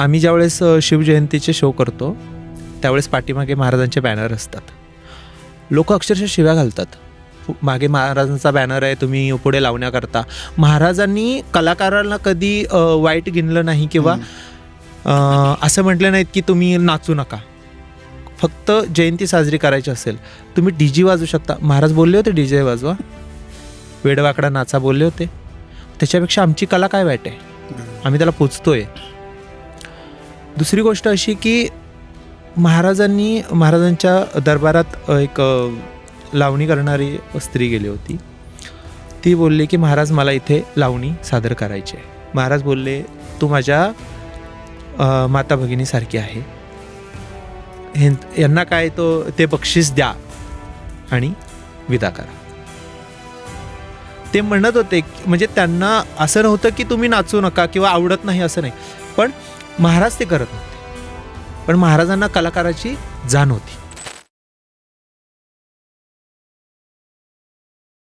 आम्ही ज्यावेळेस शिवजयंतीचे शो करतो त्यावेळेस पाठीमागे महाराजांचे बॅनर असतात. लोक अक्षरशः शिव्या घालतात. मागे महाराजांचा बॅनर आहे तुम्ही पुढे लावण्याकरता. महाराजांनी कलाकारांना कधी वाईट गिनलं नाही किंवा असं म्हटलं नाहीत की तुम्ही नाचू नका. फक्त जयंती साजरी करायची असेल तुम्ही डी जी वाजवू शकता. महाराज बोलले होते डी जे वाजवा. वेडवाकडा नाचा बोलले होते. त्याच्यापेक्षा आमची कला काय वाईट आहे? आम्ही त्याला पोचतोय. दुसरी गोष्ट अशी की महाराजांनी महाराजांच्या दरबारात एक लावणी करणारी स्त्री गेली होती. ती बोलली की महाराज मला इथे लावणी सादर करायची आहे. महाराज बोलले तू माझ्या माता भगिनीसारखी आहे. हे यांना काय तो ते बक्षीस द्या आणि विदा करा. ते म्हणत होते म्हणजे त्यांना असं नव्हतं की तुम्ही नाचू नका किंवा आवडत नाही असं नाही. पण महाराज ते करत नव्हते. पण महाराजांना कलाकाराची जाण होती.